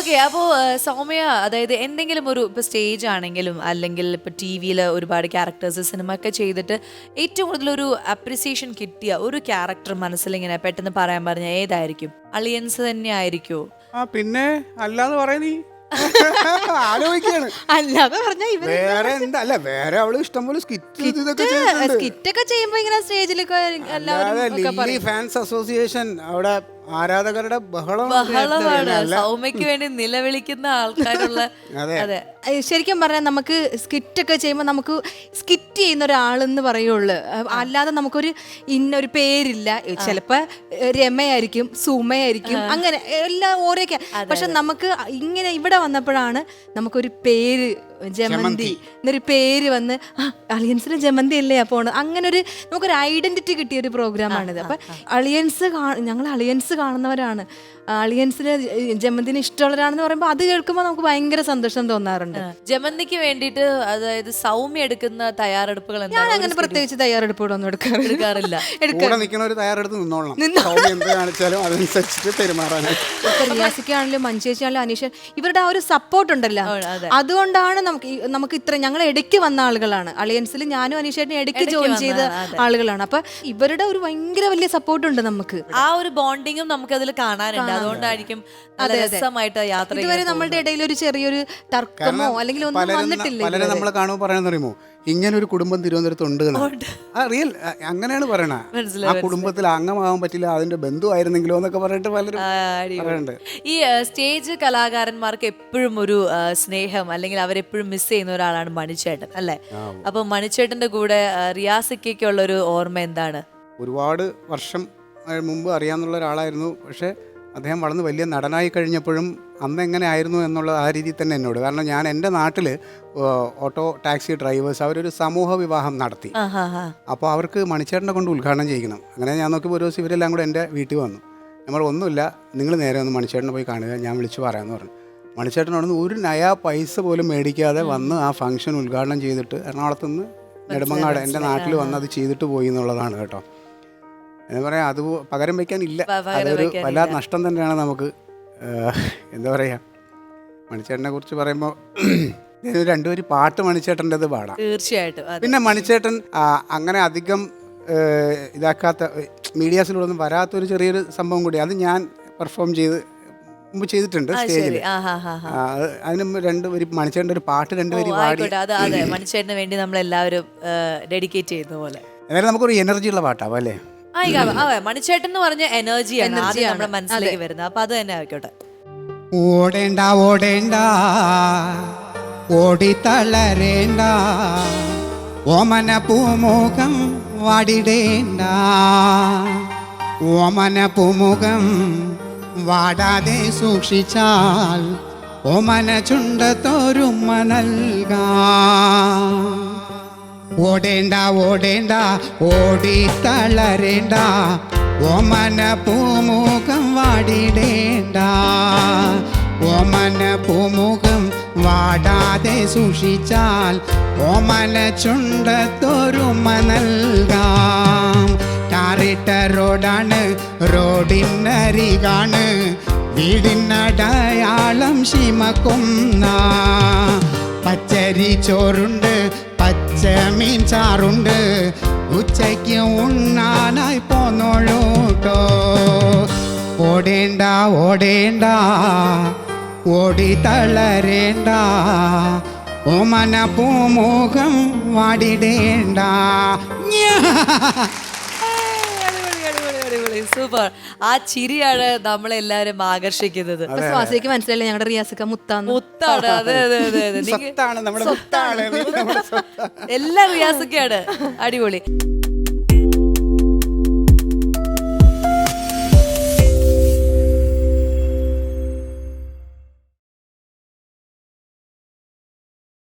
Okay അപ്പോൾ സൗമ്യ അതായത് എന്തെങ്കിലും ഒരു ഇപ്പോൾ സ്റ്റേജ് ആണെങ്കിലും അല്ലെങ്കിൽ ഇപ്പോൾ ടി വിയിൽ ഒരുപാട് ക്യാരക്ടേഴ്സ് സിനിമ ഒക്കെ ചെയ്തിട്ട് ഏറ്റവും കൂടുതൽ ഒരു അപ്രിസിയേഷൻ കിട്ടിയ ഒരു ക്യാരക്ടർ മനസ്സിലിങ്ങനെ പെട്ടെന്ന് പറയാൻ പറഞ്ഞ ഏതായിരിക്കും? അളിയൻസ് തന്നെ ആയിരിക്കുമോ ആ പിന്നെ അല്ലാതെ പറയാ നീ. ആലോചിക്കാണ്. അല്ലാതെ പറഞ്ഞ വേറെ എന്താ അല്ല വേറെ അവൾ ഇഷ്ടംപോലെ സ്കിറ്റ് ഇതൊക്കെ ഒക്കെ ചെയ്യുമ്പോ ഇങ്ങനെ സ്റ്റേജിലൊക്കെ ഫാൻസ് അസോസിയേഷൻ അവിടെ ആരാധകരുടെ ബഹളം ബഹളമാണ്. സൗമ്യക്ക് വേണ്ടി നിലവിളിക്കുന്ന ആൾക്കാരുള്ള അതെ. ശരിക്കും പറഞ്ഞാൽ നമുക്ക് സ്കിറ്റ് ഒക്കെ ചെയ്യുമ്പോൾ നമുക്ക് സ്കിറ്റ് ചെയ്യുന്ന ഒരാളെന്ന് പറയുള്ളൂ. അല്ലാതെ നമുക്കൊരു ഇന്നൊരു പേരില്ല. ചിലപ്പോൾ രമയായിരിക്കും സുമയായിരിക്കും അങ്ങനെ എല്ലാം ഓരോക്കെ. പക്ഷെ നമുക്ക് ഇങ്ങനെ ഇവിടെ വന്നപ്പോഴാണ് നമുക്കൊരു പേര് ജമന്തി. എന്നൊരു പേര് വന്ന് അളിയൻസിലെ അളിയൻസിന് ജമന്തി അല്ലേ അപ്പോൾ അങ്ങനെ ഒരു നമുക്കൊരു ഐഡന്റിറ്റി കിട്ടിയ ഒരു പ്രോഗ്രാമാണിത് അപ്പൊ അളിയൻസ് ഞങ്ങൾ അളിയൻസ് കാണുന്നവരാണ്. അളിയൻസിന് ജമന്തിന് ഇഷ്ടമുള്ളവരാണെന്ന് പറയുമ്പോൾ അത് കേൾക്കുമ്പോൾ നമുക്ക് ഭയങ്കര സന്തോഷം തോന്നാറുണ്ട്. ജമന്തിക്ക് വേണ്ടിയിട്ട് അതായത് സൗമ്യ എടുക്കുന്ന തയ്യാറെടുപ്പുകൾ ഞാൻ അങ്ങനെ പ്രത്യേകിച്ച് തയ്യാറെടുപ്പുകളൊന്നും എടുക്കാറില്ല. എടുക്കാറില്ല. കൂടെ നിൽക്കുന്ന ഒരു തയ്യാറെടുത്ത് എന്ത് കാണിച്ചാലും അതനുസരിച്ചിട്ട് പെരുമാറാനായിട്ട്. ഇപ്പൊ റിയാസിക്കാണെങ്കിലും മഞ്ചേച്ചിയാണെങ്കിലും അനീഷ ഇവരുടെ ആ ഒരു സപ്പോർട്ട് ഉണ്ടല്ലോ. അതുകൊണ്ടാണ് നമുക്ക് നമുക്ക് ഇത്ര ഞങ്ങൾ ഇടയ്ക്ക് വന്ന ആളുകളാണ്. അലയൻസിൽ ഞാനും അനീഷേട്ടനും ഇടയ്ക്ക് ജോയിൻ ചെയ്ത ആളുകളാണ്. അപ്പൊ ഇവരുടെ ഒരു ഭയങ്കര വലിയ സപ്പോർട്ട് ഉണ്ട് നമുക്ക് ആ ഒരു ബോണ്ടിങ്ങും നമുക്ക് അതിൽ കാണാനുണ്ട്. അതുകൊണ്ടായിരിക്കും നല്ല രസമായിട്ട് യാത്ര ഇതുവരെ നമ്മളുടെ ഇടയിൽ ഒരു ചെറിയൊരു തർക്കമോ അല്ലെങ്കിൽ ഒന്നും വന്നിട്ടില്ല പലരും. നമ്മളെ കാണുമ്പോൾ ഇങ്ങനെ ഒരു കുടുംബം തിരുവനന്തപുരത്ത് ഉണ്ട് എന്ന്. ആ റിയൽ അങ്ങനെയാണ് പറയണ. ആ കുടുംബത്തിൽ അംഗമാകാൻ പറ്റില്ല അതിന്റെ ബന്ധുവായിരുന്നെങ്കിലോ എന്നൊക്കെ പറഞ്ഞിട്ട് പലരും ഈ ആ, സ്റ്റേജ് കലാകാരന്മാർക്ക് എപ്പോഴും ഒരു ആ, സ്നേഹം അല്ലെങ്കിൽ അവരെപ്പോഴും മിസ് ചെയ്യുന്ന ഒരാളാണ് മണിച്ചേട്ടൻ അല്ലെ? അപ്പൊ മണിച്ചേട്ടന്റെ കൂടെ ആ, റിയാസിക്കുള്ള ഒരു ഓർമ്മ എന്താണ്? ഒരുപാട് വർഷം ആ, മുമ്പ് അറിയാവുന്ന ഒരാളായിരുന്നു. പക്ഷേ അദ്ദേഹം വളർന്ന് വലിയ നടനായി കഴിഞ്ഞപ്പോഴും അന്ന് എങ്ങനെ ആയിരുന്നു എന്നുള്ള ആ രീതിയിൽ തന്നെ എന്നോട്. കാരണം ഞാൻ എന്റെ നാട്ടിൽ ഓട്ടോ ടാക്സി ഡ്രൈവേഴ്സ് അവരൊരു സമൂഹ വിവാഹം നടത്തി. അപ്പോൾ അവർക്ക് മണിച്ചേട്ടനെ കൊണ്ട് ഉദ്ഘാടനം ചെയ്യണം അങ്ങനെ ഞാൻ നോക്കിയപ്പോൾ ഒരു ദിവസം ഇവരെല്ലാം കൂടെ എന്റെ വീട്ടിൽ വന്നു. നമ്മൾ ഒന്നുമില്ല നിങ്ങൾ നേരെ ഒന്ന് മണിച്ചേട്ടനെ പോയി കാണുക ഞാൻ വിളിച്ചു പറയാമെന്ന് പറഞ്ഞു. മണിച്ചേട്ടനോടൊന്ന് ഒരു നയാ പൈസ പോലും മേടിക്കാതെ വന്ന് ആ ഫംഗ്ഷൻ ഉദ്ഘാടനം ചെയ്തിട്ട് എറണാകുളത്ത് നിന്ന് നെടുമങ്ങാട് എന്റെ നാട്ടിൽ വന്ന് അത് ചെയ്തിട്ട് പോയി എന്നുള്ളതാണ് കേട്ടോ. എന്ന് പറയാം അത് പകരം വയ്ക്കാനില്ല അതൊരു വല്ലാത്ത നഷ്ടം തന്നെയാണ് നമുക്ക് എന്താ പറയുക മണിച്ചേട്ടനെ കുറിച്ച് പറയുമ്പോൾ ഒരു രണ്ടുപേരും പാട്ട് മണിച്ചേട്ടന്റെത് പാടാം. തീർച്ചയായിട്ടും പിന്നെ മണിച്ചേട്ടൻ അങ്ങനെ അധികം ഇതാക്കാത്ത മീഡിയാസിലൂടെ ഒന്നും വരാത്തൊരു ചെറിയൊരു സംഭവം കൂടി. അത് ഞാൻ പെർഫോം ചെയ്ത് മുമ്പ് ചെയ്തിട്ടുണ്ട് സ്റ്റേജിൽ അതിന് രണ്ട് ഒരു മണിച്ചേട്ടന്റെ ഒരു പാട്ട് രണ്ടുപേരും പാടി. മണിച്ചേട്ടന് വേണ്ടി നമ്മളെല്ലാവരും ഡെഡിക്കേറ്റ് ചെയ്യുന്ന പോലെ. എന്നാലും നമുക്കൊരു എനർജി ഉള്ള പാട്ടാവും അല്ലേ? അതെ മണിച്ചേട്ടൻ എന്ന് പറഞ്ഞ എനർജിയാണ് ആദ്യം Energy ആണ്. നമ്മുടെ മനസ്സിലേക്ക് വരുന്നത്. അപ്പൊ അത് തന്നെ ആയിക്കോട്ടെ. ഓടേണ്ട ഓടേണ്ട ഓടിത്തളരേണ്ട ഓമന പൂമുഖം വാടിടേണ്ട ഓമന പൂമുഖം വാടാതെ സൂക്ഷിച്ചാൽ ഓമന ചുണ്ടത്തോരുമ്മ നൽകാം. ഓടേണ്ട ഓടേണ്ട ഓടി തളരേണ്ട. ഓമന പൂമുഖം വാടിടേണ്ട. ഓമന പൂമുഖം വാടാതെ സൂക്ഷിച്ചാൽ ഓമന ചുണ്ടത്തൊരുമ നൽകാം. ടാറിട്ട റോഡാണ് റോഡിനരികാണ് വീടിനടയാളം ശിമക്കുന്ന പച്ചരി ചോറുണ്ട് പച്ചമീൻ ചാറുണ്ട്. ഉച്ചയ്ക്ക് ഉണ്ണാനായി പോന്നോളൂട്ടോ ഓടേണ്ട ഓടേണ്ട. ഓടി തളരേണ്ട. ഓമന പൂമുഖം വാടിടേണ്ട. ഞ്ഞാ. സൂപ്പർ. ആ ചിരിയാണ് നമ്മളെല്ലാരും ആകർഷിക്കുന്നത്. സ്വാസിക്ക് മനസ്സിലായില്ലേ ഞങ്ങളുടെ റിയാസൊക്കെ മുത്താണ്. മുത്താണ്. അതെ അതെ അതെ അതെ. സ്വത്താണ് എല്ലാ റിയാസൊക്കെയാണ്. അടിപൊളി.